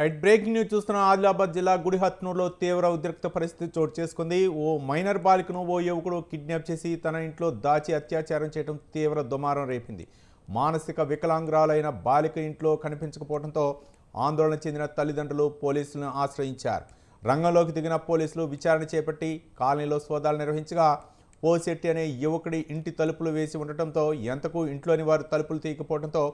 Right breaking news చూస్తున్న. ఆదిలాబాద్ జిల్లా గుడిహత్నూరులో తీవ్ర ఉద్రిక్త పరిస్థితి చోటు చేసుకుంది. ఓ మైనర్ బాలికను ఓ యువకుడు కిడ్నాప్ చేసి తన ఇంట్లో దాచి అత్యాచారం చేయడం తీవ్ర దుమారం రేపింది. మానసిక వికలాంగురాలైన బాలిక ఇంట్లో కనిపించకపోవడంతో ఆందోళన చెందిన తల్లిదండ్రులు పోలీసులను ఆశ్రయించారు. రంగంలోకి దిగిన పోలీసులు విచారణ చేపట్టి కాలనీలో సోదాలు నిర్వహించగా పోశెట్టి అనే యువకుడి ఇంటి తలుపులు వేసి ఉండటంతో ఎంతకు ఇంట్లోని వారు తలుపులు తీయకపోవడంతో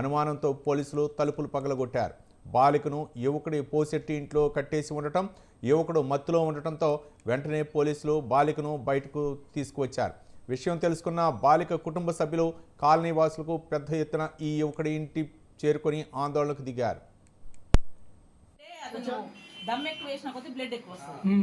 అనుమానంతో పోలీసులు తలుపులు పగలగొట్టారు. బాలికను యువకుడి పోశెట్టి ఇంట్లో కట్టేసి ఉండటం యువకుడు మత్తులో ఉండటంతో వెంటనే పోలీసులు బాలికను బయటకు తీసుకువచ్చారు. విషయం తెలుసుకున్న బాలిక కుటుంబ సభ్యులు కాలనీ వాసులకు పెద్ద ఎత్తున ఈ యువకుడి ఇంటి చేరుకొని ఆందోళనకు దిగారు. దమ్ ఎక్కువ వేసిన కొద్దీ బ్లడ్ ఎక్కువ వస్తుంది.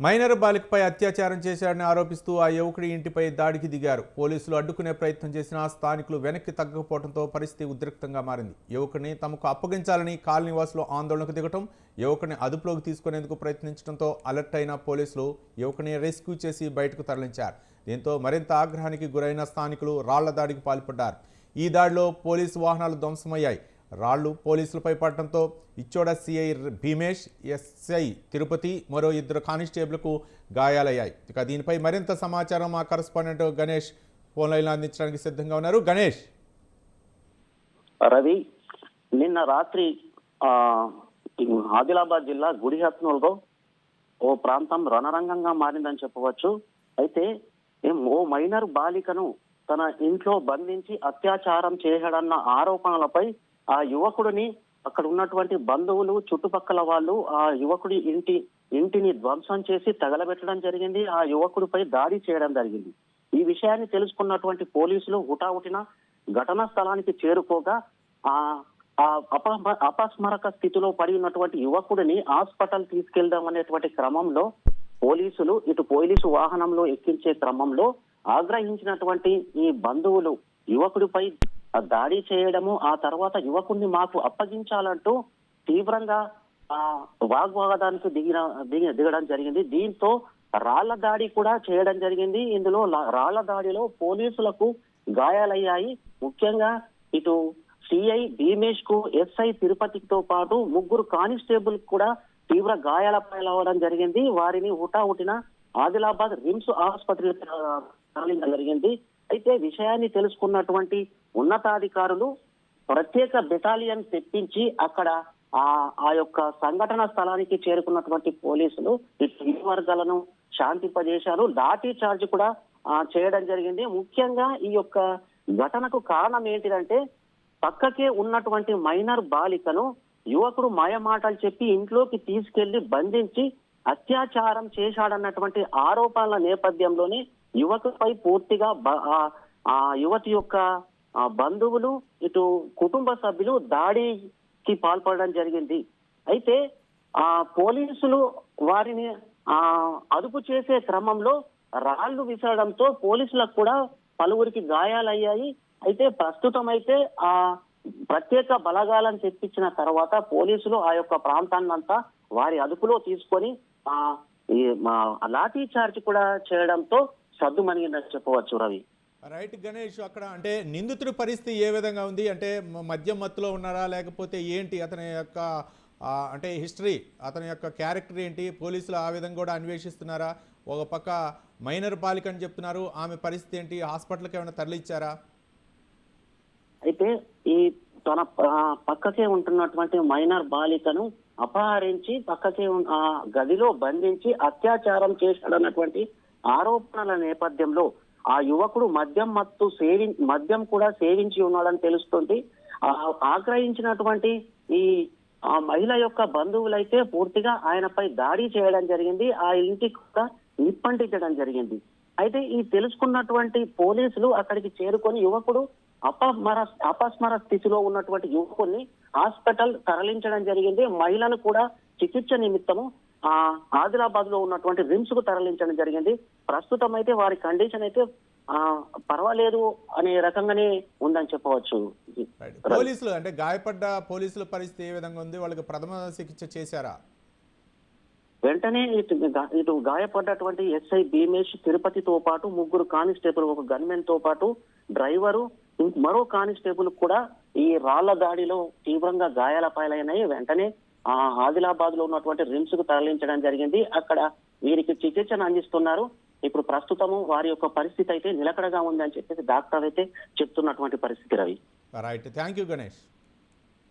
మైనర్ బాలికపై అత్యాచారం చేశాడని ఆరోపిస్తూ ఆ యువకుడి ఇంటిపై దాడికి దిగారు. పోలీసులు అడ్డుకునే ప్రయత్నం చేసినా స్థానికులు వెనక్కి తగ్గకపోవడంతో పరిస్థితి ఉద్రిక్తంగా మారింది. యువకుడిని తమకు అప్పగించాలని కాలనీవాసులు ఆందోళనకు దిగటం యువకుడిని అదుపులోకి తీసుకునేందుకు ప్రయత్నించడంతో అలర్ట్ అయిన పోలీసులు యువకుని రెస్క్యూ చేసి బయటకు తరలించారు. దీంతో మరింత ఆగ్రహానికి గురైన స్థానికులు రాళ్ళ దాడికి పాల్పడ్డారు. ఈ దాడిలో పోలీసు వాహనాలు ధ్వంసమయ్యాయి. రాళ్ళు పోలీసులపై పడటంతో ఇచ్చోడ సిఐ భీమేష్ ఎస్ఐ తిరుపతి మరో ఇద్దరు కానిస్టేబుల్కు గాయాలయ్యాయి. ఇక దీనిపై మరింత సమాచారం మా కరస్పాండెంట్ గణేష్ ఫోన్ లైన్లో అందించడానికి సిద్ధంగా ఉన్నారు. గణేష్. రవి నిన్న రాత్రి ఆదిలాబాద్ జిల్లా గుడిహత్నూరులో ఓ ప్రాంతం రణరంగంగా మారిందని చెప్పవచ్చు. అయితే ఓ మైనర్ బాలికను తన ఇంట్లో బంధించి అత్యాచారం చేయడన్న ఆరోపణలపై ఆ యువకుడిని అక్కడ ఉన్నటువంటి బంధువులు చుట్టుపక్కల వాళ్ళు ఆ యువకుడి ఇంటి ఇంటిని ధ్వంసం చేసి తగలబెట్టడం జరిగింది. ఆ యువకుడిపై దాడి చేయడం జరిగింది. ఈ విషయాన్ని తెలుసుకున్నటువంటి పోలీసులు హుటాహుటిన ఘటనా స్థలానికి చేరుకోగా ఆ ఆ అప- అపస్మరక స్థితిలో పడి ఉన్నటువంటి యువకుడిని హాస్పిటల్ తీసుకెళ్దాం అనేటువంటి క్రమంలో పోలీసులు ఇటు పోలీసు వాహనంలో ఎక్కించే క్రమంలో ఆగ్రహించినటువంటి ఈ బంధువులు యువకుడిపై దాడి చేయడము ఆ తర్వాత యువకుణ్ణి మాకు అప్పగించాలంటూ తీవ్రంగా ఆ వాగ్వాదానికి దిగిన దిగి దిగడం జరిగింది. దీంతో రాళ్ళ దాడి కూడా చేయడం జరిగింది. ఇందులో రాళ్ళ దాడిలో పోలీసులకు గాయాలయ్యాయి. ముఖ్యంగా ఇటు సిఐ భీమేష్కు ఎస్ఐ తిరుపతితో పాటు ముగ్గురు కానిస్టేబుల్ కూడా తీవ్ర గాయాల పాలవడం జరిగింది. వారిని హుటాహుటిన ఆదిలాబాద్ రిమ్స్ ఆసుపత్రి తరలించడం జరిగింది. అయితే విషయాన్ని తెలుసుకున్నటువంటి ఉన్నతాధికారులు ప్రత్యేక బెటాలియన్ తెప్పించి అక్కడ ఆ ఆ యొక్క సంఘటన స్థలానికి చేరుకున్నటువంటి పోలీసులు ఇటు వర్గాలను శాంతింపజేశారు లాఠీ చార్జ్ కూడా చేయడం జరిగింది. ముఖ్యంగా ఈ యొక్క ఘటనకు కారణం ఏంటిదంటే పక్కకే ఉన్నటువంటి మైనర్ బాలికను యువకుడు మాయమాటలు చెప్పి ఇంట్లోకి తీసుకెళ్ళి బంధించి అత్యాచారం చేశాడన్నటువంటి ఆరోపణల నేపథ్యంలోనే యువకుపై పూర్తిగా బ- ఆ- యువతి యొక్క బంధువులు ఇటు కుటుంబ సభ్యులు దాడికి పాల్పడడం జరిగింది. అయితే ఆ పోలీసులు వారిని ఆ అదుపు చేసే క్రమంలో రాళ్ళు విసరడంతో పోలీసులకు కూడా పలువురికి గాయాలయ్యాయి. అయితే ప్రస్తుతం అయితే ఆ ప్రత్యేక బలగాలను తెప్పించిన తర్వాత పోలీసులు ఆ యొక్క ప్రాంతాన్నంతా వారి అదుపులో తీసుకొని ఆ ఈ లాఠీ చార్జ్ కూడా చేయడంతో సద్దుమణిగిందని చెప్పవచ్చు రవి. రైట్ గణేష్ అక్కడ అంటే నిందితుడి పరిస్థితి ఏ విధంగా ఉంది? అంటే మద్యం మత్తులో ఉన్నారా? లేకపోతే ఏంటి అతని యొక్క అంటే హిస్టరీ అతని యొక్క క్యారెక్టర్ ఏంటి? పోలీసులు ఆ విధంగా కూడా అన్వేషిస్తున్నారా? ఒక పక్క మైనర్ బాలిక అని చెప్తున్నారు. ఆమె పరిస్థితి ఏంటి? హాస్పిటల్కి ఏమైనా తరలిచ్చారా? అయితే ఈ తన పక్కకే ఉంటున్నటువంటి మైనర్ బాలికను అపహరించి పక్కకే గదిలో బంధించి అత్యాచారం చేశాడన్నటువంటి ఆరోపణల నేపథ్యంలో ఆ యువకుడు మద్యం మత్తు సేవి మద్యం కూడా సేవించి ఉన్నాడని తెలుస్తుంది. ఆగ్రహించినటువంటి ఈ ఆ మహిళ యొక్క బంధువులైతే పూర్తిగా ఆయనపై దాడి చేయడం జరిగింది. ఆ ఇంటికి కూడా నిప్పంటించడం జరిగింది. అయితే ఈ తెలుసుకున్నటువంటి పోలీసులు అక్కడికి చేరుకొని యువకుడు అపస్మర అపస్మర స్థితిలో ఉన్నటువంటి యువకుడిని హాస్పిటల్ తరలించడం జరిగింది. మహిళను కూడా చికిత్స నిమిత్తము ఆ ఆదిలాబాద్లో ఉన్నటువంటి రిమ్స్కు తరలించడం జరిగింది. ప్రస్తుతం అయితే వారి కండిషన్ అయితే ఆ, పర్వాలేదు అనే రకంగానే ఉందని చెప్పవచ్చు. పోలీసులు అంటే గాయపడ్డ పోలీసుల పరిస్థితి ఏ విధంగా ఉంది? వాళ్ళకి ప్రథమ చికిత్స చేశారా? వెంటనే ఇటు ఇటు గాయపడ్డటువంటి ఎస్ఐ భీమేష్ తిరుపతితో పాటు ముగ్గురు కానిస్టేబుల్ ఒక గన్మెన్తో పాటు డ్రైవరు మరో కానిస్టేబుల్ కూడా ఈ రాళ్ళ దాడిలో తీవ్రంగా గాయాల పాలైనాయి. వెంటనే ఆ ఆదిలాబాద్లో ఉన్నటువంటి రిమ్స్కు తరలించడం జరిగింది. అక్కడ వీరికి చికిత్సను అందిస్తున్నారు. ఇప్పుడు ప్రస్తుతము వారి యొక్క పరిస్థితి అయితే నిలకడగా ఉందని చెప్పేసి డాక్టర్ అయితే చెప్తున్నటువంటి పరిస్థితి Ravi. Right thank you Ganesh